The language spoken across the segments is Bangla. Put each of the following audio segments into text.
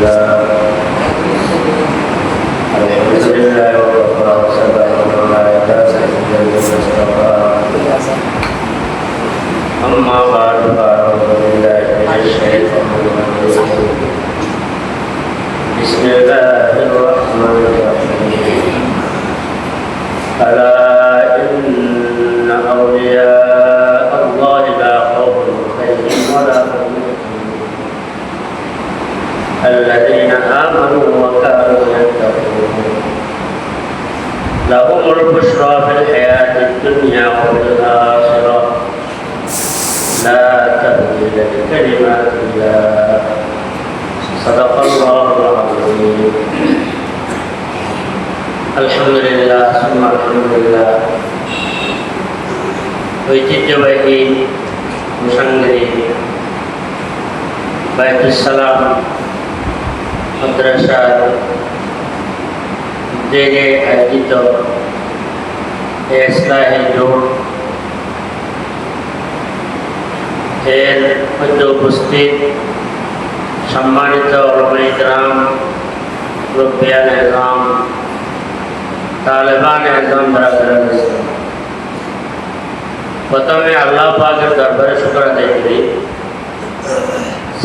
Yeah. ঐতিহ্যবাহী মুসাঙ্গিরি বাইতুসালাম মাদ্রাসার উদ্যোগে আয়োজিত এসলাহি জোট এর মধ্যে উপস্থিত সম্মানিত রমাই গ্রাম রব্বিয়ান এজাম তালেবান এজাম বরাবর প্রথমে আল্লাহ পাকের দরবারে শুক্র আদায় করি।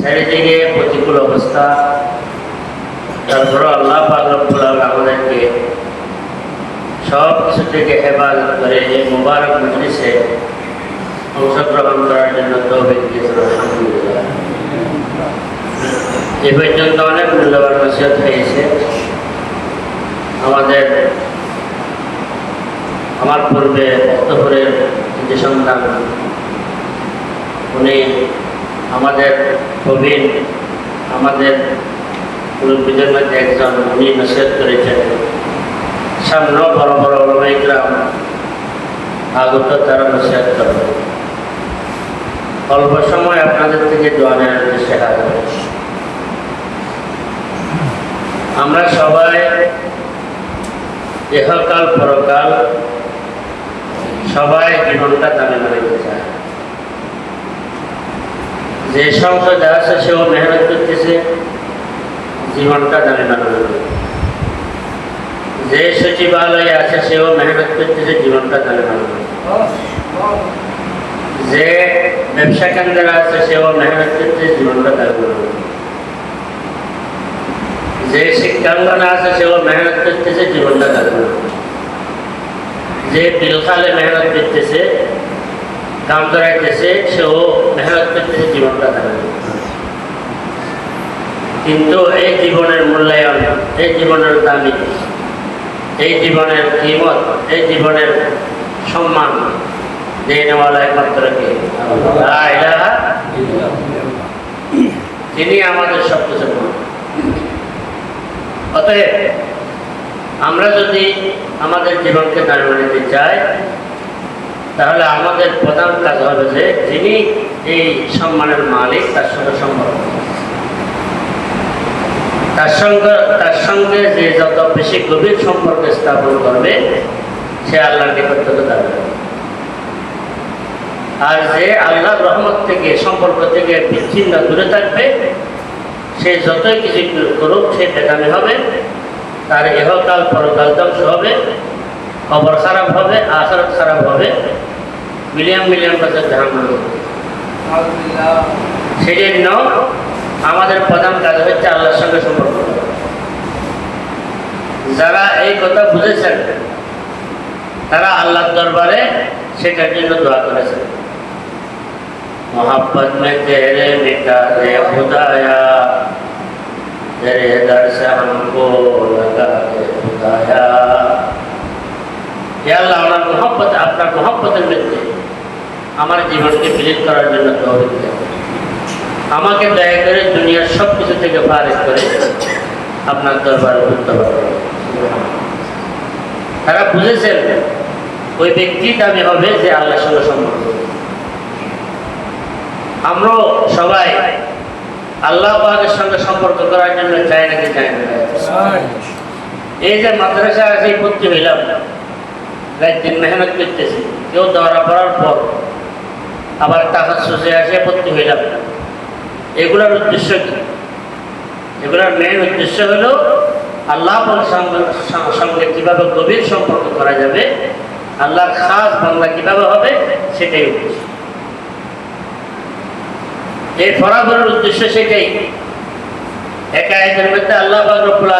চারিদিকে প্রতিকূল অবস্থা। তারপরে আল্লাহ পাক রব্বুল আমাদেরকে সব কিছু থেকে হেফাজত করে এই মুবারক মজলিসে অংশগ্রহণ করার জন্য আলহামদুলিল্লাহ এ পর্যন্ত অনেক মূল্যবান নসিহত হয়েছে। আমাদের, আমার পূর্বে বক্তব্যের যে সন্তান, উনি আমাদের প্রবীণ, আমাদের মুরব্বীদের মধ্যে একজন উনি নসিহত করেছেন সামনেও বড় বড় গ্রাম আগত তারা নসিহত করবে অল্প সময় আপনাদের থেকে দোয়ানের উদ্দেশ্যে হাজির। আমরা সবাই ইহকাল পরকাল সবাই জীবনটা দামে বানাইতে চায় যে সংসদে আছে, সেও মেহনত করতেছে, জীবনটা দামে বানানোর জন্য। যে সচিবালয়ে আছে, সেও মেহনত করতেছে, জীবনটা দামে বানানোর জন্য। যে ব্যবসা কেন্দ্রে আছে, সেও মেহনত করতেছে, জীবনটা দামে বানানোর জন্য। যে শিক্ষাঙ্গনে আছে, সেও মেহনত করতেছে, জীবনটা কাটানোর জন্য। যে পিলখালে মেহনত করতেছে কাম করাইতেছে সেও মেহনত করতেছে, জীবনটা কাটানোর কিন্তু এই জীবনের মূল্যায়ন, এই জীবনের দামি, এই জীবনের কিমত, এই জীবনের সম্মান দিয়ে নেওয়ালা একমাত্র কে। তিনি আমাদের সব কিছু অতএব আমরা যদি আমাদের জীবনকে দাঁড়িয়ে নিতে চাই, তাহলে আমাদের প্রধান কাজ হবে যে যিনি এই সম্মানের মালিক, তার সঙ্গে সম্পর্ক। তার সঙ্গে তার সঙ্গে যে যত বেশি গভীর সম্পর্ক স্থাপন করবে, সে আল্লাহর নিকটতা দাঁড়াবে আর যে আল্লাহর রহমত থেকে, সম্পর্ক থেকে বিচ্ছিন্ন দূরে থাকবে, সে যতই কিছু করুক, সে বেদামি হবে। তার এহকাল পরকাল ধ্বংস হবে, খবর খারাপ হবে আসর খারাপ হবে। মিলিয়ন মিলিয়ন বছর ধারণ হবে। সেজন্য আমাদের প্রধান কাজ হচ্ছে আল্লাহর সঙ্গে সম্পর্ক। যারা এই কথা বুঝেছেন, তারা আল্লাহর দরবারে সেটার জন্য দোয়া করেছেন। মোহাম্মত মে তেরে রে तेरे दर से हमको लगा दे खुदाया হে আল্লাহ আমার মোহব্বত আপনার মোহব্বতের মধ্যে আমার জীবনকে বিলীন করার জন্য তহবিল দেন আমাকে দয়া করে দুনিয়ার সব কিছু থেকে ফারেক করে আপনার দরবারে উঠতে পারবে তারা বুঝেছেন ওই ব্যক্তি দামি হবে যে আল্লাহর সঙ্গে সম্পর্ক আমরাও সবাই আল্লাহ পাকের সঙ্গে সম্পর্ক করার জন্য চাই নাকি না? এই যে মাদ্রাসা আছে, ভর্তি হইলাম। রাত দিন মেহনত করতেছি। কেউ ধরা পড়ার পর আবার টাকা সুসে আসে ভর্তি হইলাম। এগুলোর উদ্দেশ্য কি? এগুলোর মেন উদ্দেশ্য হলো আল্লাহ সঙ্গে কীভাবে গভীর সম্পর্ক করা যাবে আল্লাহ খাস বাংলা কীভাবে হবে, সেটাই উদ্দেশ্য। এই ফরাফরের উদ্দেশ্য সেটাই। একা একের মধ্যে আল্লাহ রব্বুল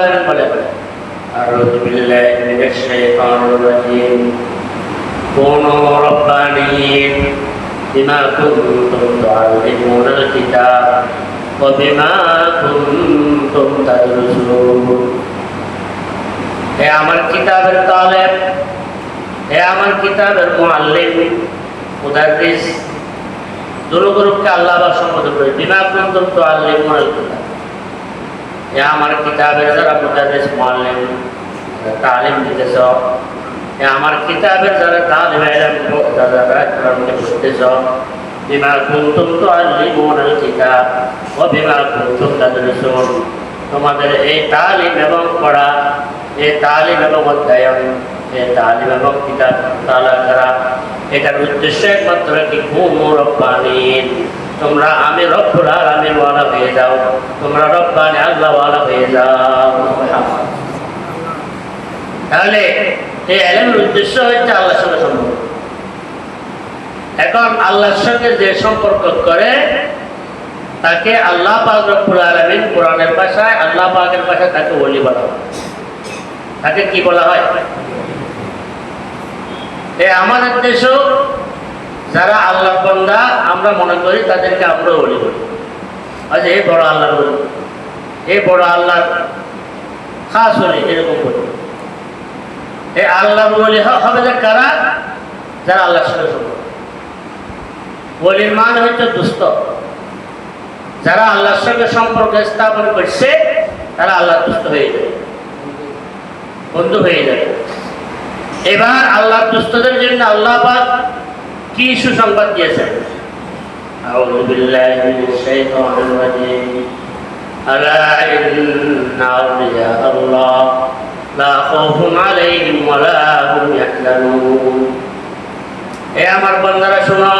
কুনতুম তাদরুসুন হে আমার কিতাবের তালেব, হে আমার কিতাবের মুআল্লিম মুদাররিস দুটো গ্রুপকে আল্লাহ আবার সম্বোধন করে, বিমা তো আল্লাহ কিতাব। এ আমার কিতাবের যারা মুদারিস মুআল্লিম তালিম দিতেছ, এ আমার কিতাবের যারা তালিম যারা কোরআনকে পড়তেছ বিমা কুনতুম তুআল্লিমুনাল কিতাব ও বিমা কুনতুম তাদরিসুন। তোমাদের এই তালিম এবং পড়া এই তালিম এবং অধ্যয়ন এই তালিম এবং কিতাব তালা করা, এটার উদ্দেশ্য একমাত্র কি কুমু রব্বানিন তোমরা আমি রব্বুল আলামিন ওয়ালা হয়ে যাও, তোমরা রব্বানি আল্লাহ ওয়ালা হয়ে যাও। তাহলে এই এলেমের উদ্দেশ্য হচ্ছে আল্লাহর সঙ্গে সম্পর্ক। এখন আল্লাহর সঙ্গে যে সম্পর্ক করে তাকে আল্লাহ আলামিন কোরআনের ভাষায়, আল্লাহ পাকের ভাষায় তাকে ওলি বলা হয় তাকে কি বলা হয়? এ আমাদের দেশও যারা আল্লাহ বন্দা, আমরা মনে করি তাদেরকে আমরা ওলি বলি। আচ্ছা এই বড় আল্লাহর বলি এই বড় আল্লাহর খাস হলি এরকম বলি। এই আল্লাহর বলি হবে যে কারা? যারা আল্লাহর সঙ্গে বলির মান হচ্ছে দুস্থ। যারা আল্লাহর সঙ্গে সম্পর্ক স্থাপন করছে তারা আল্লাহ দুস্থ হয়ে যাবে বন্ধু হয়ে যাবে এবার আল্লাহ দুস্থদের জন্য আল্লাহ পাক কি সুসংবাদ দিয়েছেন أعوذ بالله من الشيطان الرجيم ألا إن أولياء الله لا خوف عليهم ولا هم يحزنون এ আমার বন্ধারা শোনো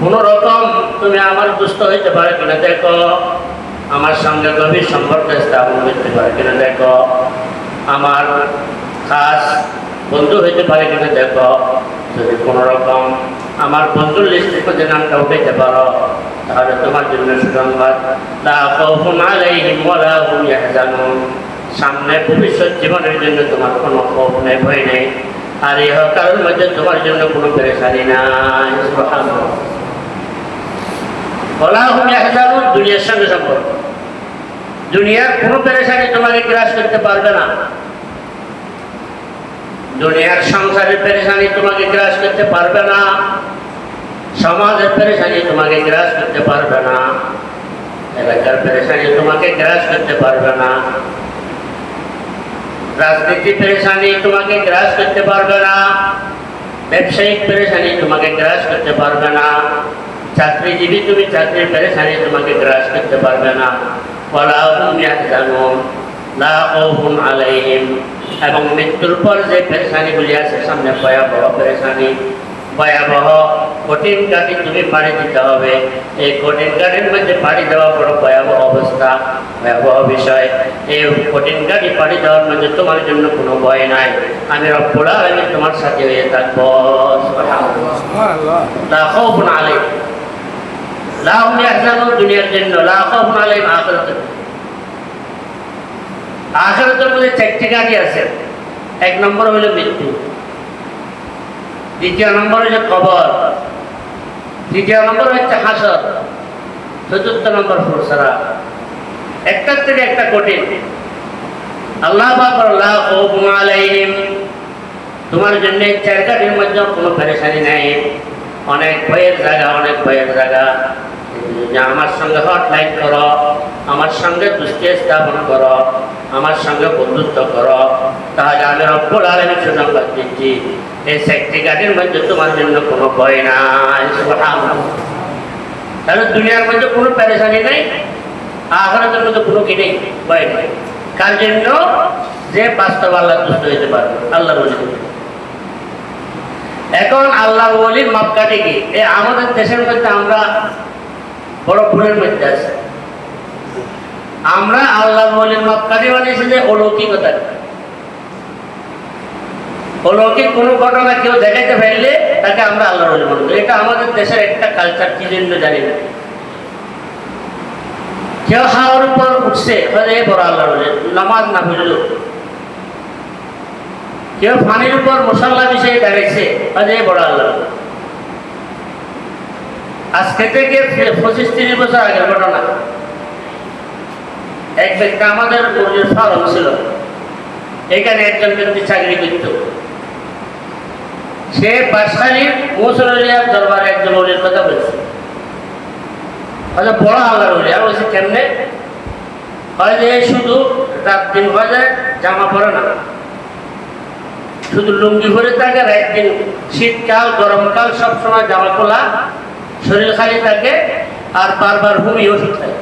কোন রকম তুমি আমার দুস্থ হইতে পারে কিনা দেখো। আমার সঙ্গে গভীর সম্পর্ক স্থাপন করতে পারে কিনা দেখো। আমার খাস বন্ধু হইতে পারে কিনা দেখো। যদি কোনো রকম আমার বন্ধুর লিস্টের মধ্যে নামটা উঠাইতে পারো, তাহলে তোমার জন্য সুসংবাদ। হুম ইয়াহজানুন। সামনে ভবিষ্যৎ জীবনের জন্য তোমার কোনো ক্ষোভ নেই, ভয় নেই। আর এ ইহকালের মধ্যে তোমার জন্য কোনো পেরেশানি নাই। ওয়ালা হুম ইয়াহজানুন দুনিয়ার সঙ্গে সম্পর্ক দুনিয়ার কোনো পেরেশানি তোমাকে গ্রাস করতে পারবে না দুনিয়ার সংসারের পেরেশানি তোমাকে গ্রাস করতে পারবে না সমাজের পেরেশানি তোমাকে গ্রাস করতে পারবে না এলাকার পেরেশানি তোমাকে গ্রাস করতে পারবে না রাজনীতি পেরেশানি তোমাকে গ্রাস করতে পারবে না ব্যবসায়িক পেরেশানি তোমাকে গ্রাস করতে পারবে না চাকরিজীবী তুমি চাকরির পেরেশানি তোমাকে গ্রাস করতে পারবে না। আলাইহিম। এবং মৃত্যুর পর যে পেরেশানিগুলি আছে সামনে ভয়াবহ পেরেশানি। ভয়াবহ কঠিন গাড়ি তুমি পাড়ি দিতে হবে। এই কঠিন গাড়ির মধ্যে পাড়ি দেওয়া বড় ভয়াবহ অবস্থা ভয়াবহ বিষয়। এই কঠিন গাড়ি পাড়ি দেওয়ার মধ্যে তোমার জন্য কোনো ভয় নাই। আমি রব্বুল আমি তোমার সাথে হয়ে থাকব। লা খাউফুন দুনিয়ার জন্য চারটি এক নম্বর দ্বিতীয় নম্বর নম্বর নম্বর থেকে একটা কঠিন। আল্লাহ তোমার জন্য এই চার গাড়ির মধ্যে কোনো পেরেশানি নেই। অনেক ভয়ের জায়গা, অনেক ভয়ের জায়গা। যে আমার সঙ্গে হটলাইন করো, আমার সঙ্গে দুষ্টি স্থাপন করো, আমার সঙ্গে বন্ধুত্ব করো, তাহলে আমি রব্বুল আলমের সুসংবাদ দিচ্ছি। এই সেক্টি গাড়ির মধ্যে তোমার জন্য কোনো ভয় নাই। তাহলে দুনিয়ার মধ্যে কোনো পেরেশানি নেই, আখরাতের মধ্যে কোনো কি নেই, ভয় নেই। কার জন্য? যে বাস্তব আল্লাহ দুষ্ট হইতে পারবে আল্লাহ বলে এখন আল্লাহ বলির মাপকাঠি কি? আমাদের দেশের মধ্যে আমরা বড় ভুলের মধ্যে আছি। আমরা আল্লাহ বলির মাপকাঠি বানিয়েছি যে অলৌকিকতা। অলৌকিক কোনো ঘটনা কেউ দেখাইতে ফেললে তাকে আমরা আল্লাহ বলি মনে এটা আমাদের দেশের একটা কালচার কি জন্য জানি না। কেউ হাওয়ার উপর উঠছে বড় আল্লাহ বলে, নামাজ না বুঝল কেউ পানির উপর মশাল্লা বিষয়ে দাঁড়িয়েছে বড় আল্লাহ। আজকে থেকে পঁচিশ তিরিশ বছর আগের ঘটনা। এক ব্যক্তি আমাদের ফার্ম ছিল, এখানে একজন ব্যক্তি চাকরি করত। সে বাদশাহীর মুসলিয়ার দরবারে একজন অলির কথা বলছে। হয়তো বড় আল্লাহর অলি। বলছে, কেমনে? হয় যে শুধু রাত দিন হয় যায়, জামা পরে না। শুধু লুঙ্গি ভরে থাকে, রাত দিন শীতকাল, গরমকাল সবসময় জামা খোলা শরীর খালি থাকে আর বারবার হুমি ওষুধ খায়।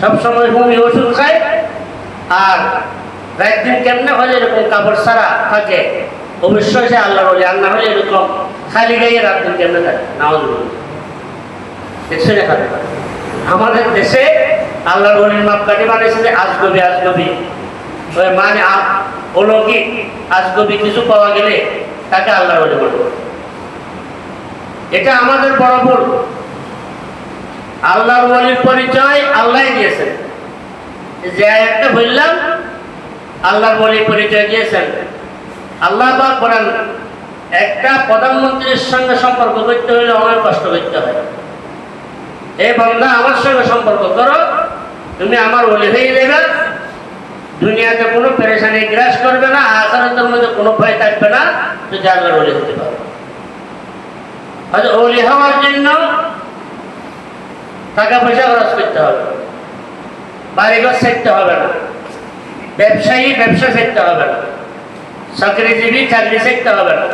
সবসময় হুমি ওষুধ খায় আর রাত দিন কেমনে হলে এরকম কাপড় ছাড়া থাকে, অবশ্যই সে আল্লাহ বলে না হলে এরকম খালি গাইয়ে রাত দিন কেমনে থাকে? নাও এখানে আমাদের দেশে আল্লাহর বলির মাপকাঠি বানিয়েছে যে আজগবি আজগবি। মানে অলৌকিক আজগবি কিছু পাওয়া গেলে তাকে আল্লাহর বলি। বলব এটা আমাদের বড় আল্লাহর বলির পরিচয় আল্লাহ দিয়েছেন। যে একটা বললাম, আল্লাহর বলির পরিচয় দিয়েছেন। আল্লাহ পাক বলেন, একটা প্রধানমন্ত্রীর সঙ্গে সম্পর্ক করতে হলে অনেক কষ্ট করতে হয়। এই বন্ধা আমার সঙ্গে সম্পর্ক করো, তুমি আমার ওলি হয়ে দেবে দুনিয়াতে কোনো পেরেশানি গ্রাস করবে না, আখারাতের মধ্যে কোনো ভয় থাকবে না যদি আল্লাহর ওলি হতে পারো। হয়তো ওলি হওয়ার জন্য টাকা পয়সা খরচ করতে হবে। বাড়িঘর শিখতে হবে না। ব্যবসায়ী ব্যবসা শিখতে হবে না। চাকরিজীবী চাকরি শিখতে হবে না।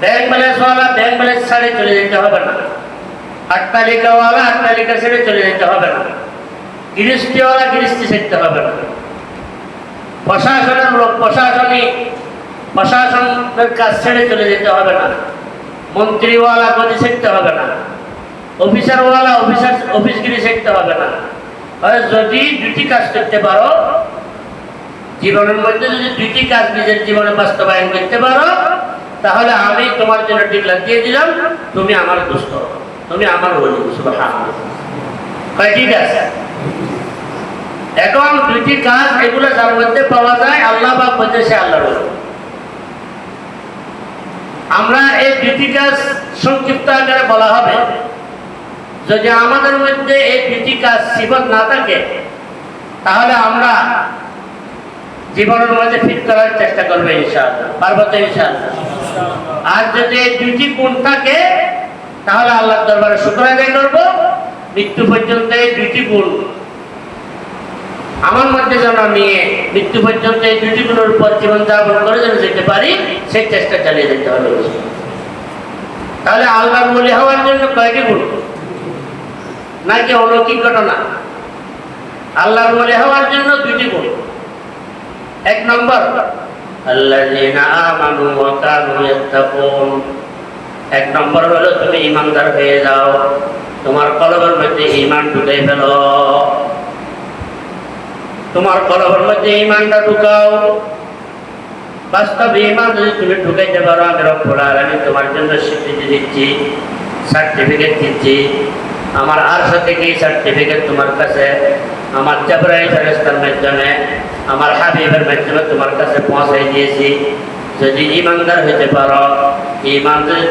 ব্যাংক ব্যালেন্সওয়ালা ব্যাংক ব্যালেন্স ছাড়ে চলে যেতে হবে না। আটতালিকাওয়ালা আটতালিকা ছেড়ে চলে যেতে হবে না। গৃহস্থীওয়ালা গৃহস্থী শিখতে হবে না। প্রশাসনের লোক প্রশাসনিক প্রশাসনের কাজ ছেড়ে চলে যেতে হবে না। মন্ত্রীওয়ালা গতি শিখতে হবে না। অফিসারওয়ালা, অফিসার, অফিসগিরি শিখতে হবে না। যদি দুটি কাজ করতে পারো, জীবনের মধ্যে যদি দুটি কাজ নিজের জীবনে বাস্তবায়ন করতে পারো, তাহলে আমি তোমার জন্য টিকলা দিয়ে দিলাম, তুমি আমার দুষ্ট তুমি আমার বলি ঠিক আছে? এখন দুটি কাজ এগুলো যার মধ্যে পাওয়া যায়, আল্লাহ বা বলছে সে আল্লাহ আমরা এই দুটি কাজ সংক্ষিপ্ত আকারে বলা হবে। যদি আমাদের মধ্যে এই দুটি কাজ সিবত না থাকে, তাহলে আমরা জীবনের মধ্যে ফিট করার চেষ্টা করবে ইনশাআল্লাহ। পারব তো ইনশাআল্লাহ? আর যদি এই দুটি গুণ থাকে, তাহলে আল্লাহ দরবারে শুক্র আদায় করব। মৃত্যু পর্যন্ত এই দুইটি গুণ আমার মধ্যে যেন নিয়ে মৃত্যু পর্যন্ত এই দুটি গুণের উপর জীবন যাপন করে যেন যেতে পারি, সেই চেষ্টা চালিয়ে যেতে হবে তাহলে আল্লাহ বলি হওয়ার জন্য কয়টি গুণ। নাকি অলৌকিক ঘটনা? আল্লাহর বলি হওয়ার জন্য দুটি গুণ। এক নম্বর এক নম্বর হলো, তুমি ইমানদার হয়ে যাও, তোমার কলবের মধ্যে ইমান ঢুকাই ফেলো। তোমার কলবের মধ্যে ইমানটা ঢুকাও। বাস্তব ইমান যদি তুমি ঢুকাইতে পারো, আমি রব্বুল আলামিন তোমার জন্য স্বীকৃতি দিচ্ছি সার্টিফিকেট দিচ্ছি। আমার থেকে এই সার্টিফিকেট তোমার কাছে, আমার জাবরাইল ফেরেস্তার মাধ্যমে, আমার হাবিবের মাধ্যমে তোমার কাছে পৌঁছাই দিয়েছি। যদি ইমানদার হইতে পারো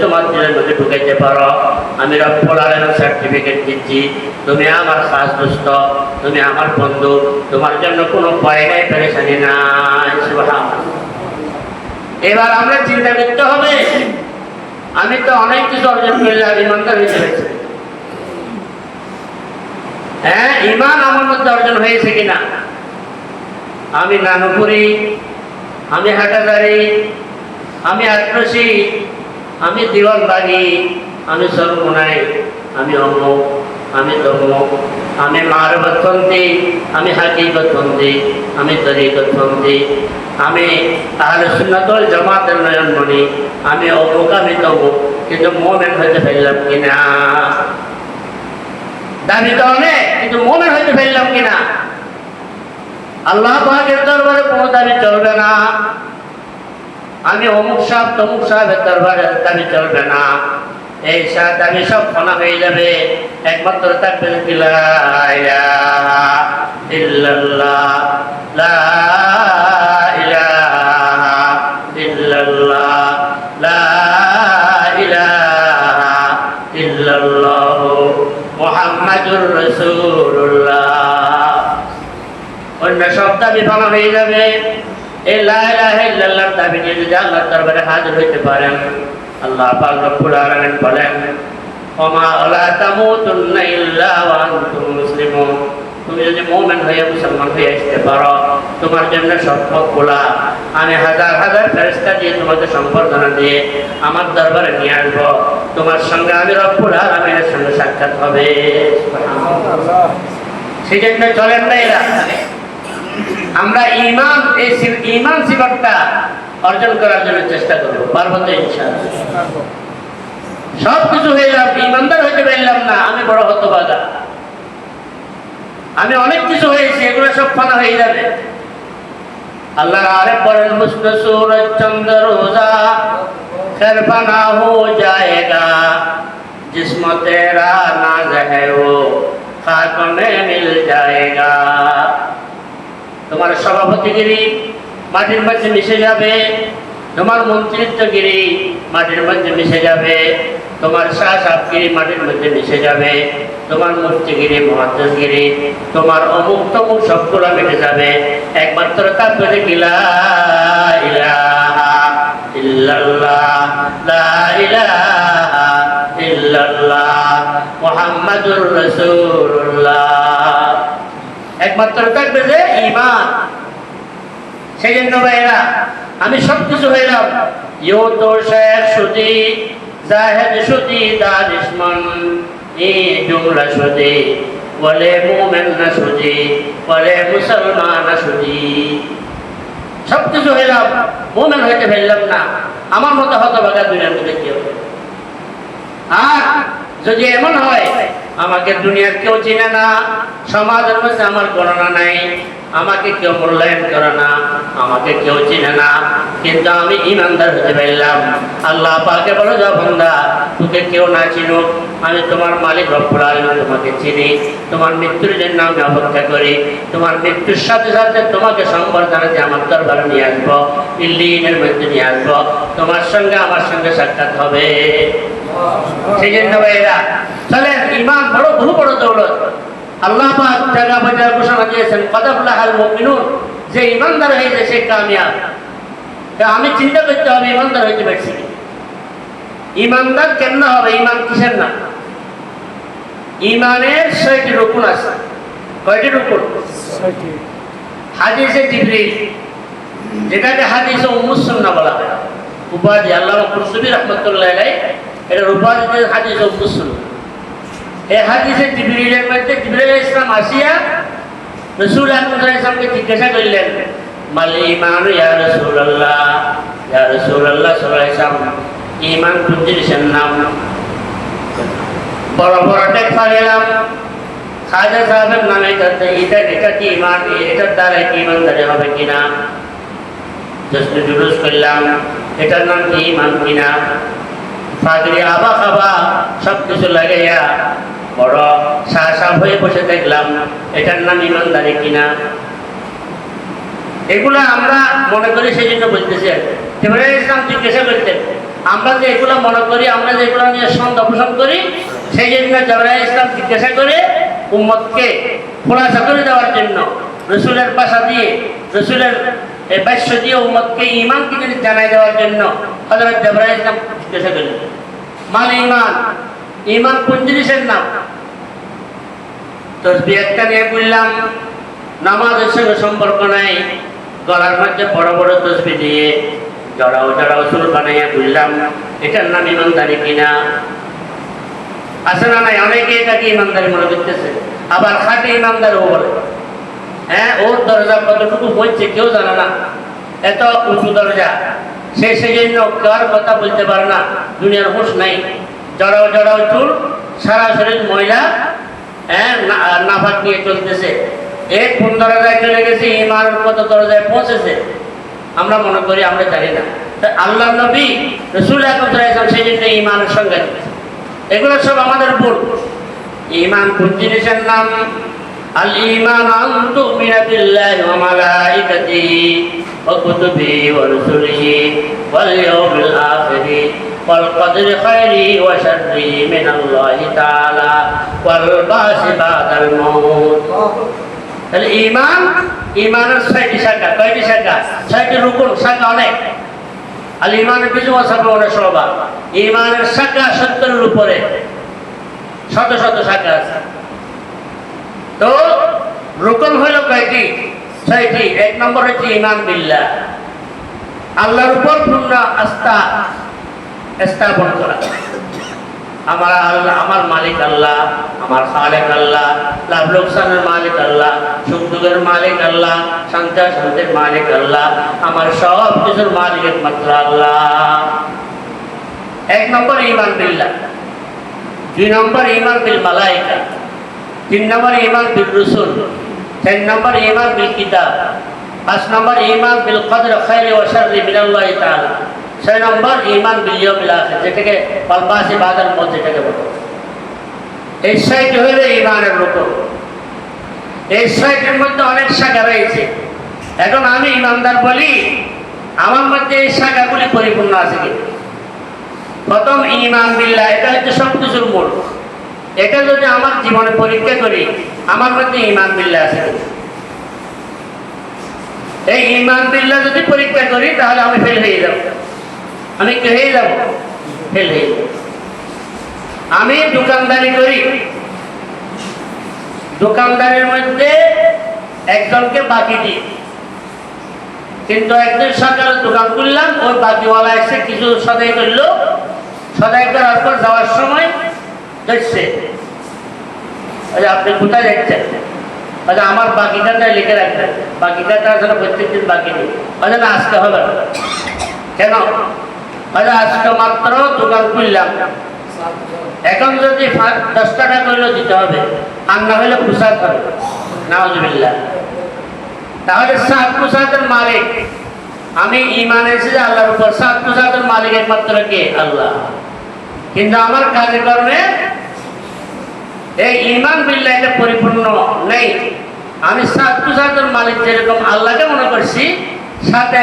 তোমার দিনের মধ্যে ঢুকাইতে পারো। আমি সার্টিফিকেট দিচ্ছি। তুমি আমার তুমি আমার বন্ধু, তোমার জন্য কোনো এবার আমরা চিন্তা করতে হবে, আমি তো অনেক কিছু অর্জন চলেছে হ্যাঁ ইমান আমার মধ্যে অর্জন হয়েছে কিনা? আমি নানুপুরি, আমি হাটাদারি, আমি আত্মসী আমি দিওয়ানবাগি আমি সর্বনাই আমি অমুক আমি তমুক আমি মারবতন্তি আমি হাকিকতন্তি আমি তরিকতন্তি আমি তাহলে সুন্নতল জামাতের নয়নমণি আমি অমুক আমি তমুক কিন্তু মোমেন হতে পারলাম কিনা। দাবি তো অনেক কিন্তু মনে হইতে ফেললাম কিনা। আল্লাহ পাকের দরবারে কোনো দাবি চলবে না। আমি অমুক সাহেব তমুক সাহেবের দরবারে দাবি চলবে না। এই সা দাবি সব ফোনা হয়ে যাবে। একমাত্র থাকবে মুহাম্মাদুর অন্য সব দাবি ভালো হয়ে যাবে। এই লা ইলাহা ইল্লাল্লাহর দাবি নিয়ে যদি দরবারে হাজির হইতে পারেন, আল্লাহ পাক রব্বুল আলামিন বলেন, ওমা লা তামুতুন্না ইল্লা ওয়া আনতুম মুসলিমুন। তুমি যদি মুমিন হয়ে মুসলমান হয়ে আসতে পারো, তোমার জন্য সব খোলা। আমি হাজার হাজার ফেরেশতা দিয়ে তোমাকে সম্বর্ধনা দিয়ে আমার দরবারে নিয়ে আসব। তোমার সঙ্গে আমি রব্বুল আলামিনের সঙ্গে সাক্ষাৎ হবে। সেই জন্য চলেন না এরা। আমরা ইমান এই ইমান সিফতটা অর্জন করার জন্য চেষ্টা করবো পারবো তো ইনশাআল্লাহ সব কিছু হয়ে গেলাম ইমানদার হইতে পারলাম না আমি বড় হতবাগা আমি অনেক কিছু হয়েছি এগুলো সব ফানা হয়ে যাবে আল্লাহ আরে বলেন মুস্ত सूरज चंद रोजा खैर बना हो जाएगा जिस्म तेरा नाज है वो खाक में मिल जाएगा তোমার সভাপতিগিরি মাটির মধ্যে মিশে যাবে। তোমার মন্ত্রিত্বগিরি মাটির মধ্যে মিশে যাবে। তোমার শাহসাবগিরি মাটির মধ্যে মিশে যাবে। তোমার মুক্তিগিরি মহাদ্দেশগিরি তোমার অমুক তমুক সবগুলো মিটে যাবে। একমাত্র তারপরে গিলা রাসূলুল্লাহ। একমাত্র থাকবে যে ইমান সেই জন্য ভাইরা আমি সব কিছু হইলাম। ইউ তো শেখ সুদি জাহেদ সুদি দারিসমান ই জুমলা সুদি বলে মুমেন না সুদি বলে মুসলমান না সুদি সব কিছু হইলাম, মুমেন হইতে ফেললাম না। আমার মতো হতভাগা দুনিয়ার মধ্যে কেউ। আর যদি এমন হয়, আমাকে দুনিয়ার কেউ চিনে না, সমাজের মধ্যে আমার গণনা নাই, আমাকে কেউ মূল্যায়ন করে না, আমাকে কেউ চিনে না, কিন্তু আমি ইমানদার হতে পারলাম। আল্লাহ পাকে বলো, যা বন্ধা তোকে কেউ না চিনুক, আমি তোমার মালিক রব্বুল তোমাকে চিনি, তোমার মৃত্যুর জন্য আমি অপেক্ষা করি, তোমার মৃত্যুর সাথে সাথে তোমাকে সংবর্ধনা দিয়ে আমার দরবারে নিয়ে আসব ইল্লিনের মধ্যে নিয়ে আসব, তোমার সঙ্গে আমার সঙ্গে সাক্ষাৎ হবে। সেই জন্য ভাইয়েরা চলেন ইমান বড় বহু বড় দৌলত। আল্লাহ পাক জায়গা বাজার ঘোষণা দিয়েছেন মুমিনুন যে ইমানদার হয়েছে সে কামিয়াব। আমি চিন্তা করতে হবে ইমানদার হইতে পারছি ইমানদার কেমন হবে? ইমান কিসের না? ইমানের ছয়টি রুকুন আছে। কয়টি রুকুন? হাদিসে জিবরিল যেটাকে হাদিসে উম্মুসুন্নাহ বলা হয়। উপাধি আল্লাহ কুরসুবি রহমতুল্লাহ উপাধি দিয়ে হাদিসে উম্মুসুন্নাহ এই হাদিসে জিবরিলের মধ্যে জিবরিল ইসলাম আসিয়া রসুল আহমদ ইসলামকে জিজ্ঞাসা করলেন, মাল ইমান ইয়া রাসূলুল্লাহ? ইয়া রাসূলুল্লাহ সাল্লাল্লাহু আলাইহি ওয়াসাল্লাম ইমান কোন জিনিসের নাম? বড় বড় টেক্সা গেলাম খাজা সাহেবের নামে এটা এটা কি ইমান এটার দ্বারা কি ইমানদারি হবে কিনা? জশ্ন জুলুস করলাম। এটার নাম কি ইমান কিনা? ফাগরি আবা খাবা সব কিছু লাগাইয়া বড় সাহ সাহ হয়ে বসে দেখলাম এটার নাম ইমানদারি কিনা? এগুলো আমরা মনে করি সেই জন্য বলতেছি ইসলাম জিজ্ঞাসা করতেন আমরা যে এগুলো মনে করি, আমরা যে এগুলো নিয়ে সন্দেহ পোষণ করি, সেই জন্য জবরাই ইসলাম জিজ্ঞাসা করে উম্মতকে খোলাসা করে দেওয়ার জন্য, রসুলের পাশা দিয়ে, রসুলের এই উম্মতকে জানাই দেওয়ার জন্য মানে কোন জিনিসের নাম? নিয়ে বললাম নামাজের সঙ্গে সম্পর্ক নাই, গলার মধ্যে বড় বড় তসবি দিয়ে জড়াও জড়াও চুল বানাইয়া বললাম, এটার নাম ইমানদারি কিনা? আছে না নাই? অনেকে এটাকে ইমানদারি মনে করতেছে। আবার খাটে ইমানদারও বলে। হ্যাঁ ওর দরজা কতটুকু বলছে কেউ জানে না। এত উঁচু দরজা। সে সেই জন্য কার কথা বলতে পারে না। দুনিয়ার হুঁশ নাই। জড়াও জড়াও চুল, সারা শরীর ময়লা হ্যাঁ নাফাক নিয়ে চলতেছে। এক কোন দরজায় চলে গেছে ইমান কত দরজায় পৌঁছেছে? আমরা মনে করি, আমরা জানি না। আল্লাহ নবী, রসুল আকরম সেই জন্য ইমানের সঙ্গে এগুলো সব আমাদের ভুল। ইমান কোন জিনিসের নাম? ওয়া কুতুবিহি ওয়া রুসুলিহি ওয়াল ইয়াউমিল আখিরি ওয়াল কদরি খাইরিহি ওয়া শাররিহি মিনাল্লাহি তাআলা ওয়াল বাসি বাদাল মাউত। তাহলে ইমান ইমানের ছয়টি শাখা, কয়টি শাখা? ছয়টি রুকুন, শাখা অনেক। আল ইমানের কিছু অসাফে অনেক সবা ইমানের শাখা সত্তরের উপরে। শত শত শাখা আছে। তো রুকন হইল কয়টি? ছয়টি। এক নম্বর হচ্ছে ইমান বিল্লা আল্লাহর উপর পূর্ণ আস্থা স্থাপন করা। আমার আল্লাহ, আমার মালিক আল্লাহ, আমার খালেক আল্লাহ, লাভ লোকসানের মালিক আল্লাহ, সুখ দুঃখের মালিক আল্লাহ শান্তি শান্তির মালিক আল্লাহ, আমার সব কিছুর মালিক একমাত্র আল্লাহ। এক নম্বর ইমান বিল্লা দুই নম্বর ইমান বিল মালাইকা। তিন নম্বর ইমান বিল রসুল, চার নম্বর ইমান বিল কিতাব, পাঁচ নম্বর ইমান বিল কদর খাইরি ও শাররি মিনাল্লাহি তাআলা, ছয় নম্বর ইমান বিল ইয়াউমিল আখির, যেটাকে কলবাসি বাদাল মত যেটাকে বলে। এই ছয়টি হইল ইমানের রূপক এই ছয়টির মধ্যে অনেক শাখা রয়েছে। এখন আমি ইমানদার বলি, আমার মধ্যে এই শাখাগুলি পরিপূর্ণ আছে কি প্রথম ইমান বিল্লাহ, এটা হচ্ছে সব কিছুর মূল। এটা যদি আমার জীবনে পরীক্ষা করি, আমার মধ্যে ইমান বিল্লাহ আছে। এই ইমান বিল্লাহ যদি পরীক্ষা করি, তাহলে আমি ফেল হয়ে যাব। আমি কি হয়ে যাব? ফেল হয়ে আমি দোকানদারি করি। দোকানদারের মধ্যে একজনকে বাকি দিই। কিন্তু একদিন সকালে দোকান খুললাম, ওই বাকিওয়ালা এসে কিছু সদাই করল। সদাই করার পর যাওয়ার সময় আচ্ছা আপনি কোথায় যাচ্ছেন আচ্ছা আমার বাকিটা লিখে রাখবেন বাকিটা তার জন্য প্রত্যেক দিন বাকি নেই। আচ্ছা না আজকে হবে কেন? আচ্ছা আজকে মাত্র দোকান খুললাম এখন যদি দশ টাকা করলেও দিতে হবে, আর না হলে পুষাতে হবে। নাউজবিল্লাহ। তাহলে সাত পুষাতের মালিক। আমি ইমান এসেছি আল্লাহর উপর সাত পুষাতের মালিক একমাত্র কে? আল্লাহ। কিন্তু আমার কার্যক্রমে এই ইমান বিল্লাহ এটা পরিপূর্ণ নেই। আমি সাত পুষাতের মালিক যেরকম আল্লাহকে মনে করছি, সাথে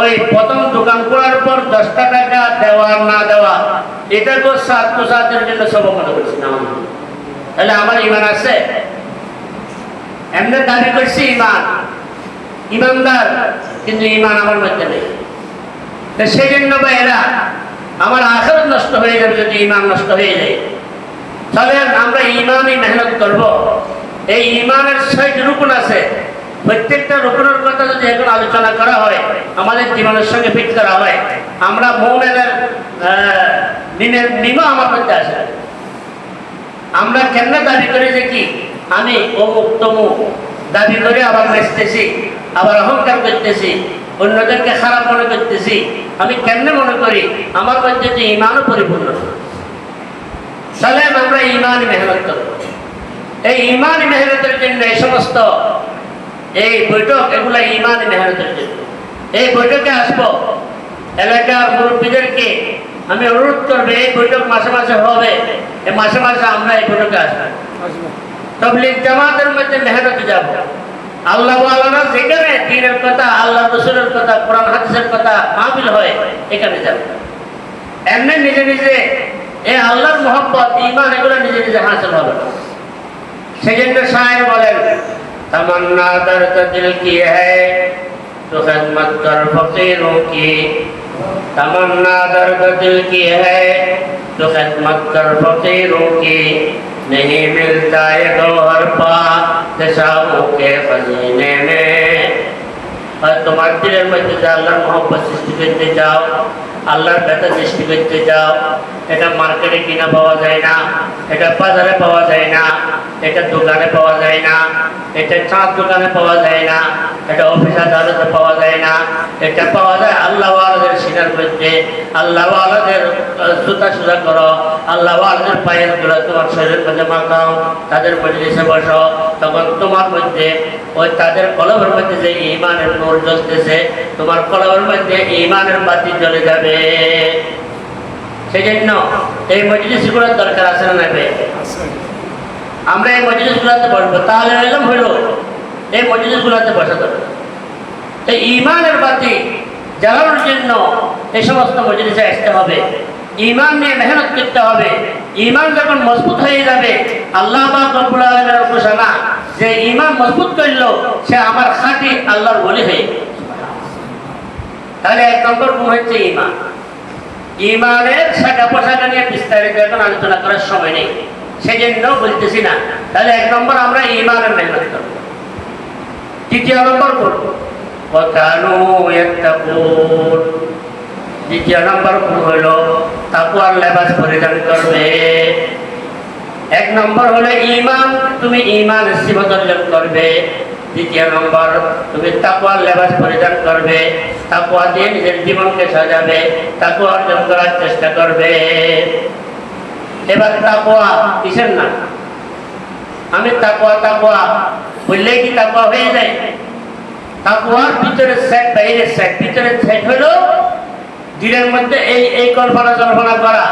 ওই প্রথম দোকান করার পর দশটা টাকা দেওয়া না দেওয়া, এটাকেও সাত পুষাতের জন্য সব মনে করছি না। তাহলে আমার ইমান আছে? এমনি দাবি করছি ইমান ইমানদার কিন্তু ইমান আমার মধ্যে নেই। তো সেই জন্য বা এরা আমার আখেরত নষ্ট হয়ে যাবে যদি ইমান নষ্ট হয়ে যায়। তাহলে আমরা ইমানই মেহনত করব। এই ইমানের ছয়টি রূপণ আছে। প্রত্যেকটা রূপণের কথা যদি এখন আলোচনা করা হয়, আমাদের জীবনের সঙ্গে ফিট করা হয়, আমরা মৌমেনের দিনের নিমা আমার মধ্যে আসে আমরা কেন দাবি করি যে কি? আমি অমুক তমুক দাবি করে আবার নাচতেছি, আবার অহংকার করতেছি অন্যদেরকে খারাপ মনে করতেছি আমি কেমনে মনে করি? আমার মধ্যে যে ইমানও পরিপূর্ণ। তাহলে আমরা ইমান মেহনত করব। এই ইমান মেহনতের জন্য এই সমস্ত এই বৈঠক এগুলো ইমান মেহনতের জন্য। এই বৈঠকে আসব। এলাকার মুরব্বীদেরকে আমি অনুরোধ করব এই বৈঠক মাসে মাসে হবে এই মাসে মাসে আমরা এই বৈঠকে আসব। তবলিগ জামাতের মধ্যে মেহনত যাব। আল্লাহ আল্লাহরা যেখানে দিনের কথা, আল্লাহ রসুলের কথা, কোরআন হাদিসের কথা মাহবিল হয়, এখানে যাবে। এমনি নিজে নিজে এ আল্লাহর মোহাম্মত ইমান এগুলো নিজে নিজে হাসিল হবে সেজন্য সাহেব বলেন, তামান্না দর্দ দিল কি হ্যায় তো খেদমত কর ফকিরোঁ কি। তামান্না দর্দ দিল কি হ্যায় তো খেদমত কর ফকিরোঁ কি। नहीं मिलता ये गौहर पाक शाहों के खजीने में। और तुम्हारे तो मोहब्बत जाओ। আল্লাহর ব্যথা সৃষ্টি করতে যাও। এটা মার্কেটে কিনা পাওয়া যায় না, এটা বাজারে পাওয়া যায় না, এটা দোকানে পাওয়া যায় না, এটা চাঁদ দোকানে পাওয়া যায় না, এটা অফিস আদালতে পাওয়া যায় না। এটা পাওয়া যায় আল্লাহ আলাদের সিনার মধ্যে। আল্লাহ আলাদের জুতা সুজা করো আল্লাহ আলাদের পায়েরগুলো তোমার শরীরের মধ্যে মাখাও, তাদের মজলিসে বসো। তখন তোমার মধ্যে, ওই তাদের কলবের মধ্যে যে ইমানের নূর জ্বলতেছে তোমার কলবের মধ্যে ইমানের বাতি জ্বলে যাবে। সেই জন্য এই মজলিসগুলোর দরকার আছে না নেবে আমরা এই মজলিসগুলোতে বসবো। তাহলে এলাম হইল এই মজলিসগুলোতে বসা দরকার তো ইমানের বাতি জ্বালানোর জন্য এই সমস্ত মজলিসে আসতে হবে। ইমান নিয়ে মেহনত করতে হবে। ইমান যখন মজবুত হয়ে যাবে, আল্লাহ ঘোষণা, যে ইমান মজবুত করল, সে আমার খাঁটি আল্লাহর বলি হয়ে। তাহলে এক নম্বর গুণ হচ্ছে ইমান ইমানের শাখা পোশাকা নিয়ে বিস্তারিত এখন আলোচনা করার সময় নেই। সেই জন্য বলতেছি না। তাহলে এক নম্বর আমরা ইমানের মেহনত করব। দ্বিতীয় নম্বর করব দ্বিতীয় নম্বর গুণ হলো তাকওয়ার লেবাস পরিধান করবে। এক নম্বর হলো ইমান তুমি ইমান অর্জন করবে। দ্বিতীয় নম্বর, তুমি তাকওয়ার লেবাস পরিধান করবে, তাকওয়া দিয়ে নিজের জীবনকে সাজাবে, তাকওয়া অর্জন করার চেষ্টা করবে। এবার তাকওয়া কিসের না আমি তাকওয়া তাকওয়া বললেই কি তাকওয়া হয়ে যায়? তাকওয়ার ভিতরের সেট, বাইরের সেট ভিতরের সেট হলো দিনের মধ্যে এই এই কল্পনা কল্পনা করা।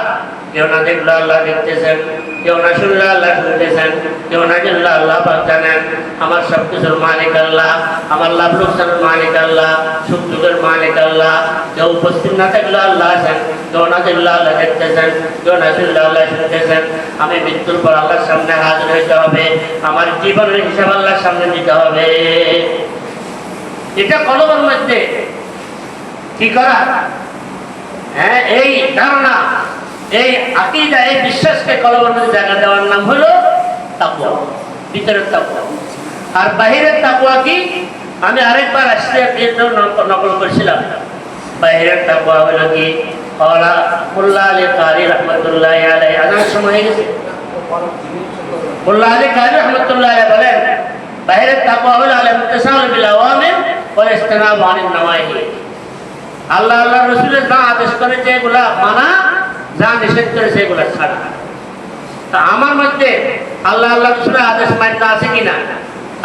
কেউ না দেখল আল্লাহ দেখতেছেন, কেউ না শুনলে আল্লাহ শুনতেছেন, কেউ না জানলে আল্লাহ জানেন। আমার সব কিছুর মালিক আল্লাহ, আমার লাভ লোকসানের মালিক আল্লাহ, সুখ মালিক আল্লাহ। কেউ উপস্থিত না থাকলে আল্লাহ আছেন কেউ না দেখলে আল্লাহ দেখতেছেন, কেউ না শুনলে আল্লাহ শুনতেছেন। আমি মৃত্যুর পর আল্লাহর সামনে হাজির হইতে হবে, আমার জীবনের হিসাব আল্লাহর সামনে দিতে হবে। এটা কলমের মধ্যে। কি করা? হ্যাঁ এই ধারণা। এই আকিদা এই বিশ্বাসকে কলমের মধ্যে জায়গা দেওয়ার নাম হলো তাকুয়া ভিতরের তাকুয়া আর বাহিরের তাকুয়া কি? আমি আরেকবার আসলে নকল করেছিলাম। বাহিরের তাকুয়া হলো কি? কলা গেছে। আল্লাহ আল্লাহ রসুলের যা আদেশ করে যেগুলা মানা যা নিষেধ করে সেগুলো ছাড়া। তা আমার মধ্যে আল্লাহ আল্লাহ রসুলের আদেশ মান্য আছে কিনা?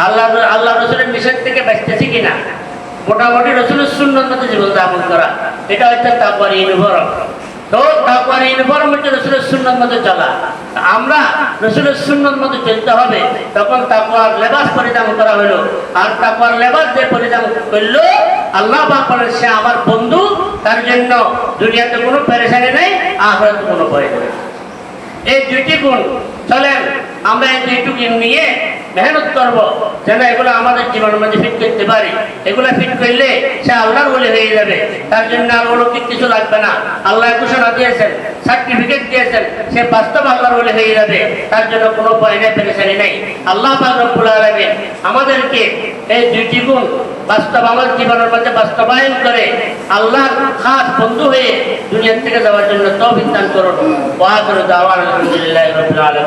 আল্লাহ আল্লাহ রসুলের নিষেধ থেকে বেঁচতেছি কিনা? মোটামুটি রসুলের শূন্য মধ্যে জীবন যাপন করা। এটা হচ্ছে তারপরে ইউনিফর্ম। তো হচ্ছে রসুলের মধ্যে চলা। আমরা রসুলের মধ্যে চলতে হবে। তখন করা আর যে করল, আল্লাহ সে আমার বন্ধু, তার জন্য দুনিয়াতে কোনো পেরেশানি নেই, আখরাতে কোনো ভয় নেই। এই দুইটি গুণ, চলেন, আমরা এই দুইটি গুণ নিয়ে মেহনত করব। যেন এগুলো আমাদের জীবনের মধ্যে ফিট করতে পারি। এগুলো ফিট করলে সে আল্লাহর বলে হয়ে যাবে। তার জন্য আর অলৌকিক কিছু লাগবে না। আল্লাহ ঘোষণা দিয়েছেন সার্টিফিকেট দিয়েছেন, সে বাস্তব আল্লাহর বলে হয়ে যাবে। তার জন্য কোনো পয়নে পেরেশানি নেই। আল্লাহ রব্বুল আমাদেরকে এই দুইটি গুণ বাস্তব আমার জীবনের মধ্যে বাস্তবায়ন করে আল্লাহর খাস বন্ধু হয়ে দুনিয়ার থেকে যাওয়ার জন্য তৌফিক দান করুন। ওয়াকির দাওয়ান আলহামদুলিল্লাহ রাব্বিল আলা